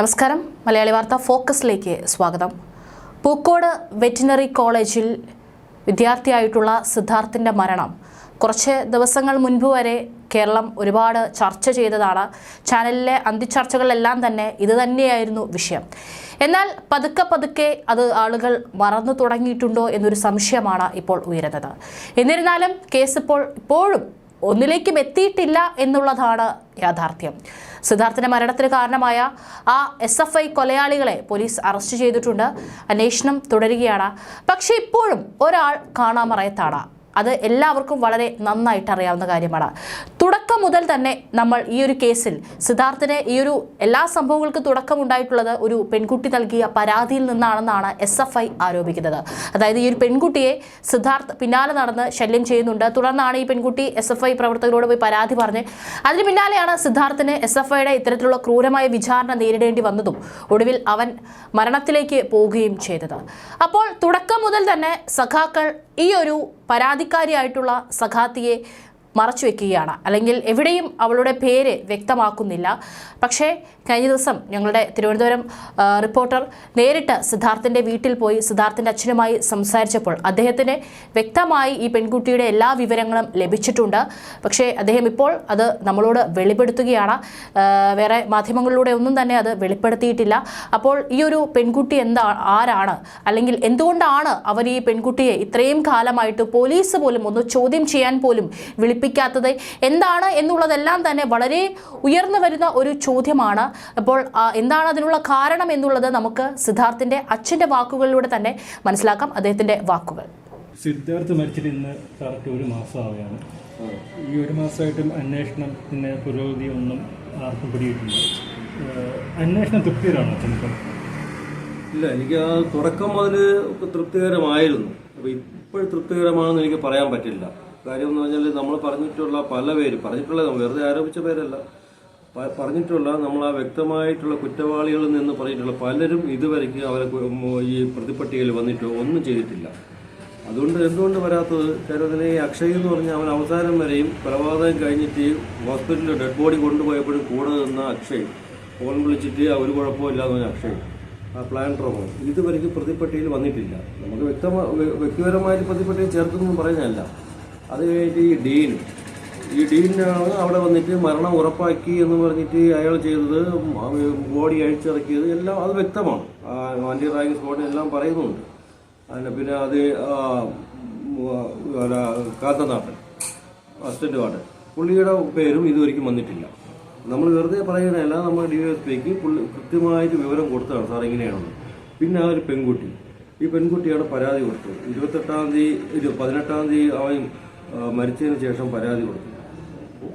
നമസ്കാരം. മലയാളി വാർത്ത ഫോക്കസിലേക്ക് സ്വാഗതം. പൂക്കോട് വെറ്റിനറി കോളേജിൽ വിദ്യാർത്ഥിയായിട്ടുള്ള സിദ്ധാർത്ഥിന്റെ മരണം. കുറച്ച് ദിവസങ്ങൾ മുൻപ് വരെ കേരളം ഒരുപാട് ചർച്ച ചെയ്തതാണ്. ചാനലിലെ അന്തിച്ചർച്ചകളെല്ലാം തന്നെ ഇത് തന്നെയായിരുന്നു വിഷയം. എന്നാൽ പതുക്കെ പതുക്കെ അത് ആളുകൾ മറന്നു തുടങ്ങിയിട്ടുണ്ടോ എന്നൊരു സംശയമാണ് ഇപ്പോൾ ഉയരുന്നത്. എന്നിരുന്നാലും കേസ് ഇപ്പോൾ ഇപ്പോഴും ഒന്നിലേക്കും എത്തിയിട്ടില്ല എന്നുള്ളതാണ് യാഥാർത്ഥ്യം. സിദ്ധാർത്ഥിന്റെ മരണത്തിന് കാരണമായ ആ എസ് എഫ് ഐ കൊലയാളികളെ പോലീസ് അറസ്റ്റ് ചെയ്തിട്ടുണ്ട്. അന്വേഷണം തുടരുകയാണ്. പക്ഷേ ഇപ്പോഴും ഒരാൾ കാണാമറയത്താണ്. അത് എല്ലാവർക്കും വളരെ നന്നായിട്ട് അറിയാവുന്ന കാര്യമാണ്. തുടക്കം മുതൽ തന്നെ നമ്മൾ ഈ ഒരു കേസിൽ സിദ്ധാർത്ഥിന് ഈ ഒരു എല്ലാ സംഭവങ്ങൾക്കും തുടക്കമുണ്ടായിട്ടുള്ളത് ഒരു പെൺകുട്ടി നൽകിയ പരാതിയിൽ നിന്നാണെന്നാണ് എസ് എഫ് ഐ ആരോപിക്കുന്നത്. അതായത് ഈ ഒരു പെൺകുട്ടിയെ സിദ്ധാർത്ഥ് പിന്നാലെ നടന്ന് ശല്യം ചെയ്യുന്നുണ്ട്. തുടർന്നാണ് ഈ പെൺകുട്ടി എസ് എഫ് ഐ പ്രവർത്തകരോട് പോയി പരാതി പറഞ്ഞ് അതിന് പിന്നാലെയാണ് സിദ്ധാർത്ഥിന് എസ് എഫ് ഐയുടെ ഇത്തരത്തിലുള്ള ക്രൂരമായ വിചാരണ നേരിടേണ്ടി വന്നതും ഒടുവിൽ അവൻ മരണത്തിലേക്ക് പോവുകയും ചെയ്തത്. അപ്പോൾ തുടക്കം മുതൽ തന്നെ സഖാക്കൾ ഈ ഒരു പരാതിക്കാരിയായിട്ടുള്ള സഖാത്തിയെ മറച്ചു വെക്കുകയാണ്. അല്ലെങ്കിൽ എവിടെയും അവളുടെ പേര് വ്യക്തമാക്കുന്നില്ല. പക്ഷേ കഴിഞ്ഞ ദിവസം ഞങ്ങളുടെ തിരുവനന്തപുരം റിപ്പോർട്ടർ നേരിട്ട് സിദ്ധാർത്ഥിന്റെ വീട്ടിൽ പോയി സിദ്ധാർത്ഥിന്റെ അച്ഛനുമായി സംസാരിച്ചപ്പോൾ അദ്ദേഹത്തിന് വ്യക്തമായി ഈ പെൺകുട്ടിയുടെ എല്ലാ വിവരങ്ങളും ലഭിച്ചിട്ടുണ്ട്. പക്ഷേ അദ്ദേഹം ഇപ്പോൾ അത് നമ്മളോട് വെളിപ്പെടുത്തുകയാണ്. വേറെ മാധ്യമങ്ങളിലൂടെ ഒന്നും തന്നെ അത് വെളിപ്പെടുത്തിയിട്ടില്ല. അപ്പോൾ ഈ ഒരു പെൺകുട്ടി എന്താ ആരാണ്? അല്ലെങ്കിൽ എന്തുകൊണ്ടാണ് അവർ ഈ പെൺകുട്ടിയെ ഇത്രയും കാലമായിട്ട് പോലീസ് പോലും ഒന്ന് ചോദ്യം ചെയ്യാൻ പോലും വിളിപ്പിക്കാത്തത് എന്താണ് എന്നുള്ളതെല്ലാം തന്നെ വളരെ ഉയർന്നു വരുന്ന ഒരു ചോദ്യമാണ്. അപ്പോൾ എന്താണ് അതിനുള്ള കാരണം എന്നുള്ളത് നമുക്ക് സിദ്ധാർത്ഥിന്റെ അച്ഛന്റെ വാക്കുകളിലൂടെ തന്നെ മനസ്സിലാക്കാം. അദ്ദേഹത്തിന്റെ വാക്കുകൾ. സിദ്ധാർത്ഥ് മരിച്ചിട്ട് ഇന്ന് കറക്റ്റ് ഒരു മാസമാവുകയാണ്. ഈ ഒരു മാസമായിട്ടും അന്വേഷണത്തിന്റെ പുരോഗതി ഒന്നും ആർക്കും പിടിയിട്ടില്ല. അന്വേഷണം തൃപ്തികരമാണോ അച്ഛനിപ്പം ഇല്ല എനിക്ക് ആ തുടക്കം മുതൽ തൃപ്തികരമായിരുന്നു. അപ്പോൾ ഇപ്പോൾ തൃപ്തികരമാണെന്ന് എനിക്ക് പറയാൻ പറ്റില്ല. കാര്യം എന്ന് പറഞ്ഞാൽ നമ്മൾ പറഞ്ഞിട്ടുള്ള പല പേര് പറഞ്ഞിട്ടുള്ള വെറുതെ ആരോപിച്ച പേരല്ല. പറഞ്ഞിട്ടുള്ള നമ്മൾ ആ വ്യക്തമായിട്ടുള്ള കുറ്റവാളികളിൽ നിന്ന് പറഞ്ഞിട്ടുള്ള പലരും ഇതുവരയ്ക്ക് അവരെ ഈ പ്രതിപട്ടികയിൽ വന്നിട്ട് ഒന്നും ചെയ്തിട്ടില്ല. അതുകൊണ്ട് എന്തുകൊണ്ട് വരാത്തത്? കേരളത്തിലെ ഈ അക്ഷയ് എന്ന് പറഞ്ഞാൽ അവൻ അവസാനം വരെയും കൊലപാതകം കഴിഞ്ഞിട്ട് ഹോസ്പിറ്റലിൽ ഡെഡ് ബോഡി കൊണ്ടുപോയപ്പോഴും കൂടെ നിന്ന അക്ഷയ് ഫോൺ വിളിച്ചിട്ട് ഒരു കുഴപ്പമില്ലാന്ന് പറഞ്ഞ അക്ഷയ് ആ പ്ലാൻ പ്രൊമോ ഇതുവരയ്ക്ക് പ്രതിപട്ടികയിൽ വന്നിട്ടില്ല. നമുക്ക് വ്യക്തമായി വ്യ- വ്യക്തിപരമായിട്ട് പ്രതിപട്ടികയിൽ ചേർത്തൊന്നും പറയുന്നതല്ല. അത് കഴിഞ്ഞിട്ട് ഈ ഡീൻ. ഈ ഡീനാണ് അവിടെ വന്നിട്ട് മരണം ഉറപ്പാക്കി എന്ന് പറഞ്ഞിട്ട് അയാൾ ചെയ്തത് ബോഡി അഴിച്ചിറക്കിയത് എല്ലാം അത് വ്യക്തമാണ്. വണ്ടി ആന്റി സ്പോട്ട് എല്ലാം പറയുന്നുണ്ട്. അതിന് പിന്നെ അത് ആ, നാട്ടൻ അല്ല, വാട്ടൻ പുള്ളിയുടെ പേരും ഇതുവരെയ്ക്കും വന്നിട്ടില്ല. നമ്മൾ വെറുതെ പറയുന്നതല്ല നമ്മൾ ഡി എസ് പിക്ക് പുള്ളി കൃത്യമായിട്ട് വിവരം കൊടുത്തതാണ് സാർ എങ്ങനെയാണെന്ന് പിന്നെ ആ ഒരു പെൺകുട്ടി. ഈ പെൺകുട്ടിയാണ് പരാതി കൊടുത്തത് ഇരുപത്തെട്ടാം തീയതി പതിനെട്ടാം തീയതി അവൻ മരിച്ചതിന് ശേഷം പരാതി കൊടുത്തു.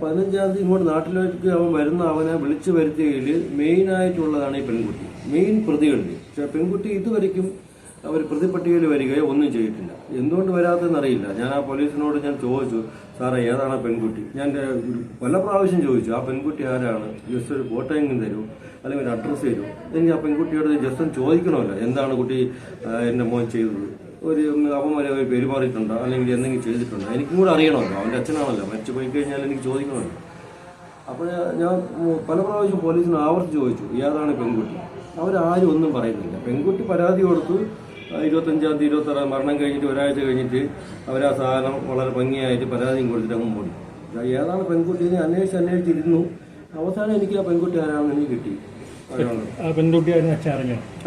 പതിനഞ്ചാം തീയതി ഇങ്ങോട്ട് നാട്ടിലേക്ക് അവൻ വരുന്ന അവനെ വിളിച്ചു വരുത്തിയതിൽ മെയിനായിട്ടുള്ളതാണ് ഈ പെൺകുട്ടി. മെയിൻ പ്രതികളിൽ പക്ഷേ പെൺകുട്ടി ഇതുവരെയ്ക്കും അവർ പ്രതിപട്ടികയിൽ വരികയോ ഒന്നും ചെയ്തിട്ടില്ല. എന്തുകൊണ്ട് വരാത്തതെന്ന് അറിയില്ല. ഞാൻ ആ പോലീസിനോട് ഞാൻ ചോദിച്ചു സാറേ ഏതാണ് പെൺകുട്ടി? ഞാൻ പല പ്രാവശ്യം ചോദിച്ചു ആ പെൺകുട്ടി ആരാണ്? ജസ്റ്റ് ഒരു ഫോട്ടോ എങ്കിലും തരൂ അല്ലെങ്കിൽ ഒരു അഡ്രസ്സ് തരൂ. എനിക്ക് ആ പെൺകുട്ടിയോട് ജസ്റ്റ് ചോദിക്കണമല്ലോ എന്താണ് കുട്ടി എന്റെ മോൻ ചെയ്തത്? ഒരു വരെ ഒരു പെരുമാറിയിട്ടുണ്ടോ അല്ലെങ്കിൽ എന്തെങ്കിലും ചെയ്തിട്ടുണ്ടോ? എനിക്കും കൂടെ അറിയണമല്ലോ. അവന്റെ അച്ഛനാണല്ലോ. മരിച്ചു പോയി കഴിഞ്ഞാൽ എനിക്ക് ചോദിക്കണമല്ലോ. അപ്പോൾ ഞാൻ പല പ്രാവശ്യം പോലീസിന് ആവർത്തിച്ച് ചോദിച്ചു ഇയാളാണ് പെൺകുട്ടി? അവരാരും ഒന്നും പറയുന്നില്ല. പെൺകുട്ടി പരാതി കൊടുത്ത്. ഇരുപത്തഞ്ചാം തീയതി ഇരുപത്താറാം മരണം കഴിഞ്ഞിട്ട് ഒരാഴ്ച കഴിഞ്ഞിട്ട് അവർ ആ സാധനം വളരെ ഭംഗിയായിട്ട് പരാതിയും കൊടുത്തിട്ട് അങ്ങ് പോയി. ഏതാണ് പെൺകുട്ടി എന്ന് അന്വേഷിച്ച് അന്വേഷിച്ചിരുന്നു. അവസാനം എനിക്ക് ആ പെൺകുട്ടി ആരാണെന്ന് എനിക്ക് കിട്ടി.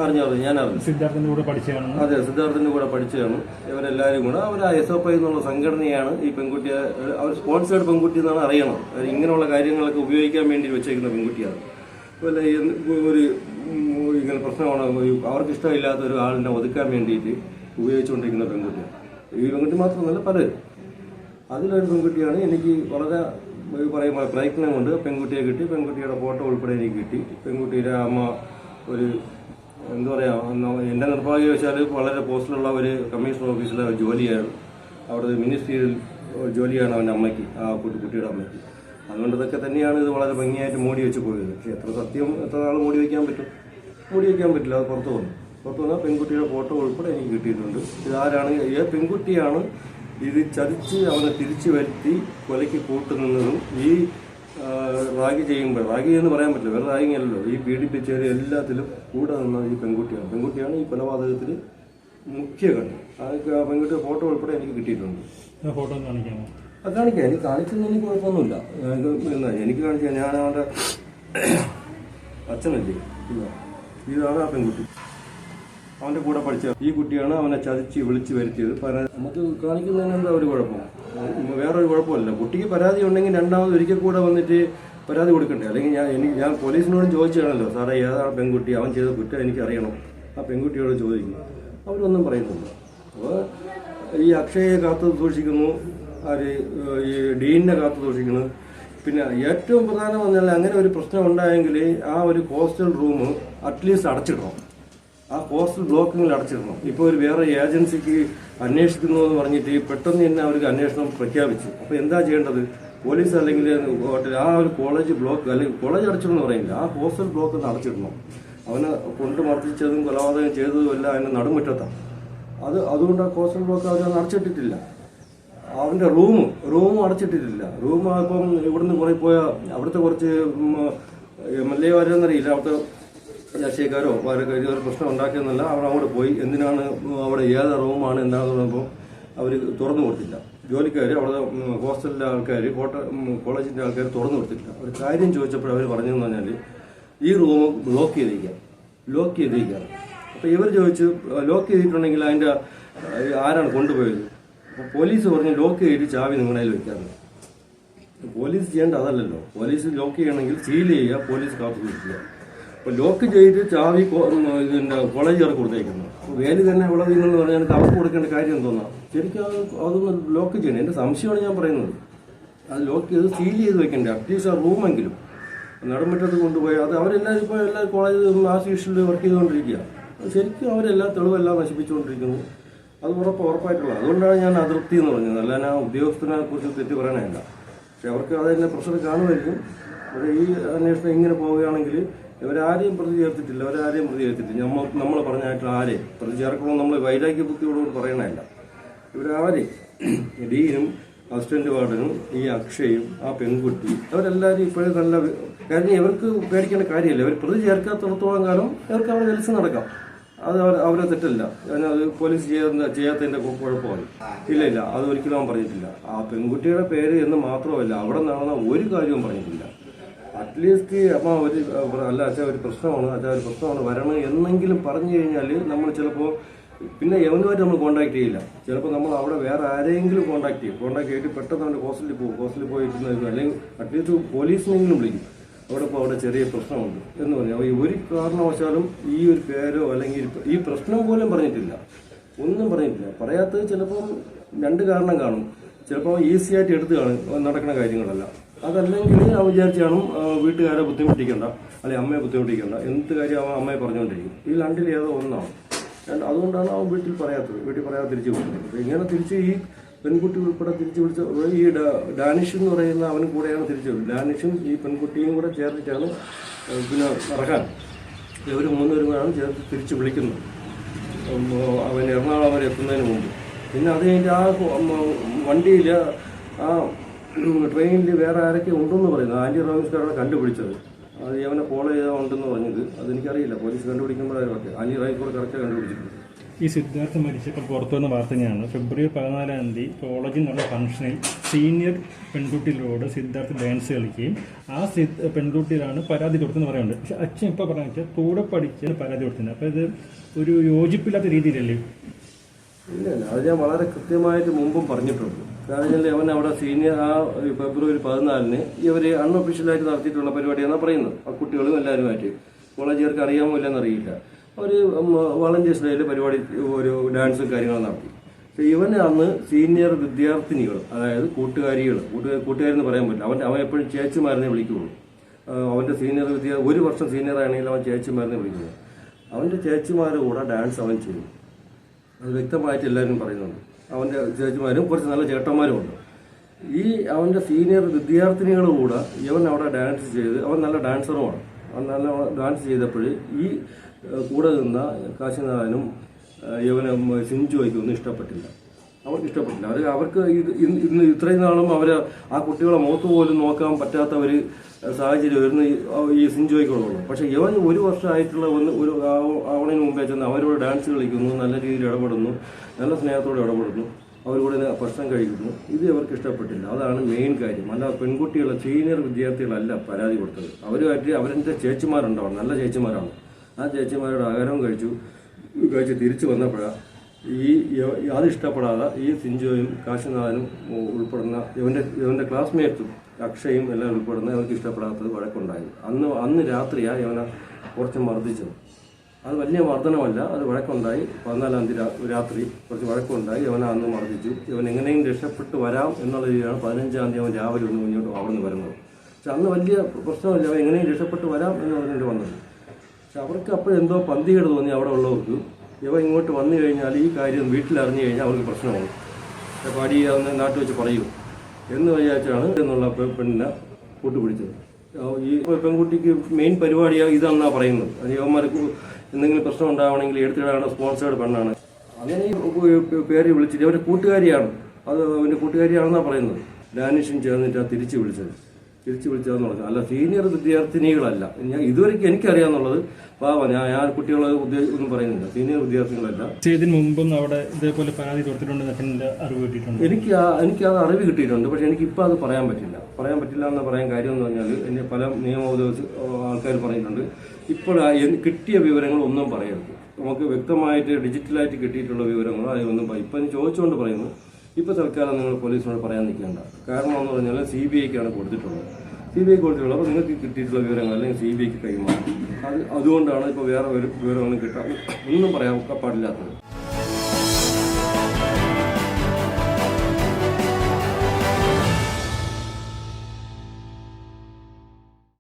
അറിഞ്ഞോ ഞാൻ അറിഞ്ഞു സിദ്ധാർത്ഥിന്റെ കൂടെ പഠിച്ചതാണ് അതെ സിദ്ധാർത്ഥിന്റെ കൂടെ പഠിച്ചതാണ് ഇവരെല്ലാവരും കൂടെ അവർ ആ എസ് എഫ് ഐ എന്നുള്ള സംഘടനയാണ് ഈ പെൺകുട്ടിയെ അവർ സ്പോൺസേഡ് പെൺകുട്ടി എന്നാണ് അറിയണം. അവർ ഇങ്ങനെയുള്ള കാര്യങ്ങളൊക്കെ ഉപയോഗിക്കാൻ വേണ്ടി വെച്ചേക്കുന്ന പെൺകുട്ടിയാണ്. അതുപോലെ ഒരു ഇങ്ങനെ പ്രശ്നമാണ്? അവർക്ക് ഇഷ്ടമില്ലാത്ത ഒരു ആളിനെ ഒതുക്കാൻ വേണ്ടിയിട്ട് ഉപയോഗിച്ചുകൊണ്ടിരിക്കുന്ന പെൺകുട്ടിയാണ്. ഈ പെൺകുട്ടി മാത്രമല്ല പലരും. അതിലൊരു പെൺകുട്ടിയാണ് എനിക്ക് വളരെ പറയുമ്പോൾ പ്രയത്നം കൊണ്ട് പെൺകുട്ടിയെ കിട്ടി പെൺകുട്ടിയുടെ ഫോട്ടോ ഉൾപ്പെടെ എനിക്ക് കിട്ടി. പെൺകുട്ടിയുടെ അമ്മ ഒരു എന്താ പറയുക എന്റെ നിർഭാഗ്യവശാൽ വളരെ പോസ്റ്റിലുള്ള ഒരു കമ്മീഷണർ ഓഫീസിലെ ജോലിയാണ്. അവിടുത്തെ മിനിസ്ട്രിയിൽ ജോലിയാണ് അവന്റെ അമ്മയ്ക്ക് ആ കുട്ടി കുട്ടിയുടെ അമ്മയ്ക്ക്. അതുകൊണ്ട് ഇതൊക്കെ തന്നെയാണ് ഇത് വളരെ ഭംഗിയായിട്ട് മൂടി വെച്ച് പോയത്. പക്ഷേ എത്ര സത്യം എത്ര നാൾ മൂടി വയ്ക്കാൻ പറ്റും? മൂടി വയ്ക്കാൻ പറ്റില്ല അത് പുറത്ത് വന്നു. പുറത്ത് വന്നാൽ പെൺകുട്ടിയുടെ ഫോട്ടോ ഉൾപ്പെടെ എനിക്ക് കിട്ടിയിട്ടുണ്ട്. ഇതാരാണ് ഏത് പെൺകുട്ടിയാണ് ഇത് ചതിച്ച് അവനെ തിരിച്ചു വരുത്തി കൊലയ്ക്ക് കൂട്ടുനിന്നതും ഈ റാഗി ചെയ്യുമ്പോൾ റാഗി എന്ന് പറയാൻ പറ്റില്ല വേറെ റാഗിങ് അല്ലല്ലോ. ഈ പീഡിപ്പിച്ചവർ എല്ലാത്തിലും കൂടെ നിന്ന ഈ പെൺകുട്ടിയാണ്. പെൺകുട്ടിയാണ് ഈ കൊലപാതകത്തിൽ മുഖ്യ കണ്ണ്. അതൊക്കെ ആ പെൺകുട്ടിയുടെ ഫോട്ടോ ഉൾപ്പെടെ എനിക്ക് കിട്ടിയിട്ടുണ്ട്. ഫോട്ടോ കാണിക്കാമോ? അത് കാണിക്കാം. എനിക്ക് കാണിച്ചൊന്നും എനിക്ക് കുഴപ്പമൊന്നുമില്ല. എനിക്ക് എന്നാ, എനിക്ക് കാണിച്ചാൽ ഞാൻ അവന്റെ അച്ഛനല്ലേ. ഇതാണ് ആ പെൺകുട്ടി. അവന്റെ കൂടെ പഠിച്ച ഈ കുട്ടിയാണ് അവനെ ചതിച്ച് വിളിച്ച് വരുത്തിയത്. നമുക്ക് കാണിക്കുന്നതിന് എന്താ ഒരു കുഴപ്പം? വേറൊരു കുഴപ്പമില്ല. കുട്ടിക്ക് പരാതി ഉണ്ടെങ്കിൽ രണ്ടാമത് ഒരിക്കൽ കൂടെ വന്നിട്ട് പരാതി കൊടുക്കണ്ടേ? അല്ലെങ്കിൽ ഞാൻ എനിക്ക് ഞാൻ പോലീസിനോട് ചോദിച്ചാണല്ലോ സാറേ ഏതാണ് പെൺകുട്ടി? അവൻ ചെയ്ത കുറ്റം എനിക്ക് അറിയണം ആ പെൺകുട്ടിയോട് ചോദിക്കും അവരൊന്നും പറയുന്നില്ല. അപ്പോൾ ഈ അക്ഷയെ കാത്തു സൂക്ഷിക്കുന്നു. ആര് ഈ ഡീനിനെ കാത്തു സൂക്ഷിക്കുന്നു. പിന്നെ ഏറ്റവും പ്രധാനം പറഞ്ഞാൽ അങ്ങനെ ഒരു പ്രശ്നം ഉണ്ടായെങ്കിൽ ആ ഒരു ഹോസ്റ്റൽ റൂം അറ്റ്ലീസ്റ്റ് അടച്ചിടണം. ആ ഹോസ്റ്റൽ ബ്ലോക്കിങ്ങിൽ അടച്ചിടണം. ഇപ്പോൾ ഒരു വേറെ ഏജൻസിക്ക് അന്വേഷിക്കുന്നു എന്ന് പറഞ്ഞിട്ട് പെട്ടെന്ന് തന്നെ അവർക്ക് അന്വേഷണം പ്രഖ്യാപിച്ചു. അപ്പോൾ എന്താ ചെയ്യേണ്ടത്? പോലീസ് അല്ലെങ്കിൽ ആ ഒരു കോളേജ് ബ്ലോക്ക് അല്ലെങ്കിൽ കോളേജ് അടച്ചിടണം പറയില്ല ആ പോസ്റ്റൽ ബ്ലോക്ക് ഒന്ന് അടച്ചിടണം. അവനെ കൊണ്ട് മർദ്ദിച്ചതും കൊലപാതകം ചെയ്തതും എല്ലാം അതിന് നടുമുറ്റത്താണ് അത് അതുകൊണ്ട് ആ പോസ്റ്റൽ ബ്ലോക്ക് അവർ അടച്ചിട്ടിട്ടില്ല. അവന്റെ റൂം റൂമും അടച്ചിട്ടിട്ടില്ല. റൂം ഇപ്പം ഇവിടുന്ന് കുറെ പോയ അവിടുത്തെ കുറച്ച് എം എൽ എ ആരെന്നറിയില്ല അവിടുത്തെ രാഷ്ട്രീയക്കാരോ ഒരു പ്രശ്നം ഉണ്ടാക്കിയെന്നല്ല അവർ അങ്ങോട്ട് പോയി. എന്തിനാണ് അവിടെ ഏത് റൂമാണ് എന്താണെന്ന് പറഞ്ഞപ്പോൾ അവർ തുറന്നു കൊടുത്തില്ല. ജോലിക്കാർ അവിടെ ഹോസ്റ്റലിലെ ആൾക്കാർ കോട്ട കോളേജിന്റെ ആൾക്കാർ തുറന്നു കൊടുത്തില്ല ഒരു കാര്യം ചോദിച്ചപ്പോൾ അവർ പറഞ്ഞതെന്ന് പറഞ്ഞാൽ ഈ റൂം ലോക്ക് ചെയ്തിരിക്കുക ലോക്ക് ചെയ്തിരിക്കുകയാണ് അപ്പോൾ ഇവർ ചോദിച്ചു ലോക്ക് ചെയ്തിട്ടുണ്ടെങ്കിൽ അതിന്റെ ആരാണ് കൊണ്ടുപോയത്? അപ്പോൾ പോലീസ് പറഞ്ഞു ലോക്ക് ചെയ്തിട്ട് ചാവി നിങ്ങളുടെ കയ്യിൽ വെക്കാറുണ്ട് പോലീസ് ചെയ്യേണ്ട അതല്ലല്ലോ. പോലീസ് ലോക്ക് ചെയ്യണമെങ്കിൽ സീൽ ചെയ്യുക പോലീസ് കാത്തു സൂക്ഷിക്കുക. അപ്പോൾ ലോക്ക് ചെയ്ത് ചാവി പിന്നെ കോളേജുകാർ കൊടുത്തേക്കുന്നു. വേലി തന്നെ ഇവിടെ എന്ന് പറഞ്ഞാൽ അവർക്ക് കൊടുക്കേണ്ട കാര്യം എന്തോന്നാ? ശരിക്കും അത് അതൊന്ന് ലോക്ക് ചെയ്യണം. എന്റെ സംശയമാണ് ഞാൻ പറയുന്നത്. അത് ലോക്ക് ചെയ്ത് സീൽ ചെയ്ത് വെക്കണ്ടേ? അറ്റ്ലീസ്റ്റ് ആ റൂമെങ്കിലും നടുമുറ്റത്ത് കൊണ്ടുപോയി അത് അവരെല്ലാവരും ഇപ്പോൾ എല്ലാ കോളേജിലും ആസ് വർക്ക് ചെയ്തുകൊണ്ടിരിക്കുക ശരിക്കും അവരെല്ലാം തെളിവെല്ലാം നശിപ്പിച്ചുകൊണ്ടിരിക്കുന്നു. അത് ഉറപ്പ് ഉറപ്പായിട്ടുള്ളത്. അതുകൊണ്ടാണ് ഞാൻ അതൃപ്തി എന്ന് പറഞ്ഞത്. അല്ല ഞാൻ ഉദ്യോഗസ്ഥനെ കുറിച്ച് തെറ്റ് പറയണമല്ല പക്ഷെ അവർക്ക് അതിന്റെ പ്രഷർ കാണുമായിരിക്കും. പക്ഷേ ഈ അന്വേഷണം ഇങ്ങനെ പോവുകയാണെങ്കിൽ ഇവരാരെയും പ്രതി ചേർത്തിട്ടില്ല അവരാരെയും പ്രതി ചേർത്തിട്ടില്ല നമ്മൾ നമ്മൾ പറഞ്ഞായിട്ട് ആരെയും പ്രതി ചേർക്കണമെന്ന് നമ്മൾ വൈരാഗ്യ ബുദ്ധിയോടുകൂടി പറയണമല്ല ഇവരാരെയും ഡീനും അസിസ്റ്റന്റ് വാർഡനും ഈ അക്ഷയും ആ പെൺകുട്ടി അവരെല്ലാവരും ഇപ്പോഴും നല്ല കാര്യം ഇവർക്ക് പേടിക്കേണ്ട കാര്യമില്ല. ഇവർ പ്രതി ചേർക്കാത്തിടത്തോളം കാലം ഇവർക്ക് അവിടെ ജലസം നടക്കാം. അത് അവരെ തെറ്റല്ല. അത് പോലീസ് ചെയ്യുന്ന ചെയ്യാത്തതിന്റെ കുഴപ്പമാണ്. ഇല്ല ഇല്ല. അത് ഒരിക്കലും പറഞ്ഞിട്ടില്ല. ആ പെൺകുട്ടിയുടെ പേര് എന്ന് മാത്രമല്ല അവിടെ നടന്ന ഒരു കാര്യവും പറഞ്ഞിട്ടില്ല. അറ്റ്ലീസ്റ്റ് അപ്പം ഒരു അല്ല അച്ഛാ ഒരു പ്രശ്നമാണ് അച്ഛാ ഒരു പ്രശ്നമാണ് വരണം എന്നെങ്കിലും പറഞ്ഞു കഴിഞ്ഞാൽ നമ്മൾ ചിലപ്പോൾ പിന്നെ എവനുമായിട്ട് നമ്മൾ കോൺടാക്ട് ചെയ്യില്ല. ചിലപ്പോൾ നമ്മൾ അവിടെ വേറെ ആരെങ്കിലും കോൺടാക്ട് ചെയ്യും. കോൺടാക്ട് ചെയ്തിട്ട് പെട്ടെന്ന് അവന്റെ ഹോസ്റ്റലിൽ പോകും. ഹോസ്റ്റലിൽ പോയിട്ട് അല്ലെങ്കിൽ അറ്റ്ലീസ്റ്റ് പോലീസിനെങ്കിലും വിളിക്കും. അവിടെ ഇപ്പോൾ അവിടെ ചെറിയ പ്രശ്നമുണ്ട് എന്ന് പറഞ്ഞു. ഒരു കാരണവശാലും ഈ ഒരു പേരോ അല്ലെങ്കിൽ ഈ- പ്രശ്നം പോലും പറഞ്ഞിട്ടില്ല. ഒന്നും പറഞ്ഞിട്ടില്ല. പറയാത്തത് ചിലപ്പോൾ രണ്ട് കാരണം കാണും. ചിലപ്പോൾ ഈസി ആയിട്ട് എടുത്ത് കാണും. നടക്കുന്ന കാര്യങ്ങളല്ല. അതല്ലെങ്കിൽ അവൻ വിചാരിച്ച് കാണും വീട്ടുകാരെ ബുദ്ധിമുട്ടിക്കണ്ട. അല്ലെങ്കിൽ അമ്മയെ ബുദ്ധിമുട്ടിക്കണ്ട. എന്ത് കാര്യം അവൻ അമ്മയെ പറഞ്ഞുകൊണ്ടിരിക്കും. ഈ രണ്ടിൽ ഏതോ ഒന്നാണ്. അതുകൊണ്ടാണ് അവൻ വീട്ടിൽ പറയാത്തത്. വീട്ടിൽ പറയാതെ തിരിച്ചു വിളിക്കുന്നത് ഇങ്ങനെ തിരിച്ച് ഈ പെൺകുട്ടി ഉൾപ്പെടെ തിരിച്ചു വിളിച്ച ഈ ഡാനിഷ് എന്ന് പറയുന്ന അവൻ കൂടെയാണ് തിരിച്ചു ഡാനിഷും ഈ പെൺകുട്ടിയും കൂടെ ചേർത്തിട്ടാണ് ഏഹ് പിന്നെ ഇറക്കാൻ ഇവർ മൂന്നുപേരും കൂടെയാണ് ചേർത്ത് തിരിച്ചു വിളിക്കുന്നത്. അവൻ എറണാകുളം വരെ എത്തുന്നതിന് മുമ്പ്. പിന്നെ അത് കഴിഞ്ഞിട്ട് ആ വണ്ടിയിൽ ആ ട്രെയിനിൽ വേറെ ആരൊക്കെ ഉണ്ടെന്ന് പറയുന്നത് ആന്റി റോമിൻസ്കാരാണ് കണ്ടുപിടിച്ചത്. അത് അവനെ ഫോളോ ചെയ്താൽ ഉണ്ടെന്ന് പറഞ്ഞത്. അതെനിക്കറിയില്ല. പോലീസ് കണ്ടുപിടിക്കുമ്പോഴാണ് പറഞ്ഞത്. ആന്റി റോമിൻസ്കാർ കറക്റ്റ് കണ്ടുപിടിച്ചിട്ടുണ്ട്. ഈ സിദ്ധാർത്ഥ മരിച്ചപ്പോൾ പുറത്തു വന്ന വാർത്തയാണ് ഫെബ്രുവരി പതിനാലാം തീയതി കോളേജിൽ നടന്ന ഫംഗ്ഷനിൽ സീനിയർ പെൺകുട്ടികളോട് സിദ്ധാർത്ഥ ഡാൻസ് കളിക്കുകയും ആ പെൺകുട്ടിയിലാണ് പരാതി കൊടുത്തെന്ന് പറയുന്നുണ്ട്. പക്ഷെ അച്ഛൻ ഇപ്പോൾ പറഞ്ഞു വെച്ചാൽ കൂടെ പഠിച്ച് പരാതി കൊടുത്തത്. അപ്പോൾ ഇത് ഒരു യോജിപ്പില്ലാത്ത രീതിയിലല്ലേ? ഇല്ല ഇല്ല. അത് ഞാൻ വളരെ കൃത്യമായിട്ട് മുമ്പും പറഞ്ഞിട്ടുണ്ട്. കാരണം അവൻ അവിടെ സീനിയർ ആ ഫെബ്രുവരി പതിനാലിന് ഇവർ അൺഒഫീഷ്യലായിട്ട് നടത്തിയിട്ടുള്ള പരിപാടിയാണ് പറയുന്നത്. ആ കുട്ടികളും എല്ലാവരുമായിട്ട്. കോളേജുകാർക്ക് അറിയാമോ ഇല്ലെന്ന് അറിയില്ല. അവർ വളണ്ടിയേഴ്സ് ഡേയിൽ പരിപാടി ഒരു ഡാൻസും കാര്യങ്ങളും നടത്തി. ഇവൻ അന്ന് സീനിയർ വിദ്യാർത്ഥിനികൾ അതായത് കൂട്ടുകാരികൾ കൂട്ടുകാരെന്ന് പറയാൻ പറ്റില്ല. അവൻ അവൻ എപ്പോഴും ചേച്ചിമാരനെ വിളിക്കുകയുള്ളൂ അവന്റെ സീനിയർ വിദ്യ ഒരു വർഷം സീനിയർ ആണെങ്കിൽ അവൻ ചേച്ചിമാരനെ വിളിക്കുന്നത് അവന്റെ ചേച്ചിമാരുടെ കൂടെ ഡാൻസ് അവൻ ചെയ്യും. അത് വ്യക്തമായിട്ട് എല്ലാവരും പറയുന്നുണ്ട്. അവന്റെ ചേച്ചിമാരും കുറച്ച് നല്ല ചേട്ടന്മാരും ഉണ്ട് ഈ അവന്റെ സീനിയർ വിദ്യാർത്ഥിനികളുടെ കൂടെ ഇവൻ അവിടെ ഡാൻസ് ചെയ്ത് അവൻ നല്ല ഡാൻസറുമാണ്. അവൻ നല്ല ഡാൻസ് ചെയ്തപ്പോൾ ഈ കൂടെ നിന്ന കാശിനാഥനും ഇവനെ സിഞ്ചുവയ്ക്കും ഒന്നും ഇഷ്ടപ്പെട്ടില്ല. അവർക്ക് ഇഷ്ടപ്പെട്ടില്ല. അവർ അവർക്ക് ഇത് ഇന്ന് ഇത്രയും നാളും അവർ ആ കുട്ടികളെ മുഖത്ത് പോലും നോക്കാൻ പറ്റാത്ത ഒരു സാഹചര്യമായിരുന്നു ഈ- സിഞ്ചോയ്ക്കുള്ളൂ പക്ഷെ യവൻ ഒരു വർഷമായിട്ടുള്ള ഒന്ന് ഒരു ആവണതിന് മുമ്പേ ചെന്ന് അവരോട് ഡാൻസ് കളിക്കുന്നു നല്ല രീതിയിൽ ഇടപെടുന്നു നല്ല സ്നേഹത്തോടെ ഇടപെടുന്നു അവരോട് ഭക്ഷണം കഴിക്കുന്നു. ഇത് അവർക്ക് ഇഷ്ടപ്പെട്ടില്ല. അതാണ് മെയിൻ കാര്യം. അല്ല പെൺകുട്ടികളെ സീനിയർ വിദ്യാർത്ഥികളല്ല പരാതി കൊടുത്തത്. അവരുമായിട്ട് അവരെന്റെ ചേച്ചിമാരുണ്ടാവും. നല്ല ചേച്ചിമാരാണ്. ആ ചേച്ചിമാരുടെ ആഹാരവും കഴിച്ചു കഴിച്ച് തിരിച്ചു വന്നപ്പോഴാണ് ഈ അത് ഇഷ്ടപ്പെടാതെ ഈ സിഞ്ചോയും കാശിനാഥനും ഉൾപ്പെടുന്ന ഇവന്റെ ഇവന്റെ ക്ലാസ്മേറ്റ്സും അക്ഷയും എല്ലാം ഉൾപ്പെടുന്ന ഇവർക്ക് ഇഷ്ടപ്പെടാത്തത് വഴക്കുണ്ടായി. അന്ന് അന്ന് രാത്രിയാണ് ഇവനെ കുറച്ച് മർദ്ദിച്ചത് അത് വലിയ മർദ്ദനമല്ല അത് വഴക്കുണ്ടായി. പതിനാലാം തീയതി രാത്രി കുറച്ച് വഴക്കുണ്ടായി. അവനെ അന്ന് മർദ്ദിച്ചു. ഇവൻ എങ്ങനെയും രക്ഷപ്പെട്ട് വരാം എന്നുള്ള രീതിയിലാണ് പതിനഞ്ചാം തീയതി അവൻ രാവിലെ ഒന്ന് മുന്നോട്ട് അവിടെ നിന്ന് വരുന്നത്. പക്ഷെ അന്ന് വലിയ പ്രശ്നമില്ല. അവൻ എങ്ങനെയും രക്ഷപ്പെട്ട് വരാം എന്ന് പറഞ്ഞിട്ട് വന്നത്. പക്ഷെ അവർക്ക് അപ്പോഴെന്തോ പന്തികേട് തോന്നി അവിടെ ഉള്ളവർക്ക്. ഇവ ഇങ്ങോട്ട് വന്നു കഴിഞ്ഞാൽ ഈ കാര്യം വീട്ടിൽ അറിഞ്ഞു കഴിഞ്ഞാൽ അവർക്ക് പ്രശ്നമാണ് പാടി അന്ന് നാട്ടിൽ വെച്ച് പറയൂ. എന്ന് വിചാരിച്ചാണ് എന്നുള്ള പെണ്ണിനെ കൂട്ടുപിടിച്ചത്. ഈ പെൺകുട്ടിക്ക് മെയിൻ പരിപാടിയാണ് ഇതെന്നാ പറയുന്നത്. യുവന്മാർക്ക് എന്തെങ്കിലും പ്രശ്നം ഉണ്ടാവണമെങ്കിൽ എടുത്തിടാനുള്ള സ്പോൺസേർഡ് പെണ്ണാണ്. അങ്ങനെ പേര് വിളിച്ചിട്ട് അവരുടെ കൂട്ടുകാരിയാണ്. അത് അവന്റെ കൂട്ടുകാരിയാണെന്നാണ് പറയുന്നത്. ഡാനിഷും ചേർന്നിട്ടാണ് തിരിച്ച് വിളിച്ചത്. തിരിച്ചു വിളിച്ചതെന്ന് പറഞ്ഞു. അല്ല സീനിയർ വിദ്യാർത്ഥിനികളല്ല. ഞാൻ ഇതുവരെയ്ക്ക് എനിക്കറിയാന്നുള്ളത് പാവ. ഞാൻ ഞാൻ കുട്ടികളെ ഒന്നും പറയുന്നില്ല. സീനിയർ വിദ്യാർത്ഥികളല്ല. ഇതിന് മുമ്പും അവിടെ ഇതേപോലെ പരാതി കൊടുത്തിട്ടുണ്ട് അറിവ് കിട്ടിയിട്ടുണ്ട്. എനിക്ക് ആ- എനിക്ക് അത് അറിവ് കിട്ടിയിട്ടുണ്ട്. പക്ഷെ എനിക്ക് ഇപ്പം അത് പറയാൻ പറ്റില്ല. പറയാൻ പറ്റില്ല എന്ന് പറയാൻ കാര്യം എന്ന് പറഞ്ഞാൽ എന്നെ പല നിയമ ആൾക്കാർ പറഞ്ഞിട്ടുണ്ട് ഇപ്പോൾ കിട്ടിയ വിവരങ്ങൾ ഒന്നും പറയരുത്. നമുക്ക് വ്യക്തമായിട്ട് ഡിജിറ്റലായിട്ട് കിട്ടിയിട്ടുള്ള വിവരങ്ങൾ അതൊന്നും ഇപ്പം ചോദിച്ചുകൊണ്ട് പറയുന്നു. ഇപ്പോൾ തൽക്കാലം നിങ്ങൾ പോലീസിനോട് പറയാൻ നിൽക്കേണ്ട. കാരണം എന്ന് പറഞ്ഞാൽ സി ബി ഐക്കാണ് കൊടുത്തിട്ടുള്ളത്. സി ബി ഐ കൊടുത്തിട്ടുള്ളത് അപ്പോൾ നിങ്ങൾക്ക് കിട്ടിയിട്ടുള്ള വിവരങ്ങൾ അല്ലെങ്കിൽ സി ബി ഐക്ക് കൈമാറും. അത് അതുകൊണ്ടാണ് ഇപ്പൊ വേറെ വിവരങ്ങളും കിട്ടാൻ ഒന്നും പറയാൻ പാടില്ലാത്തത്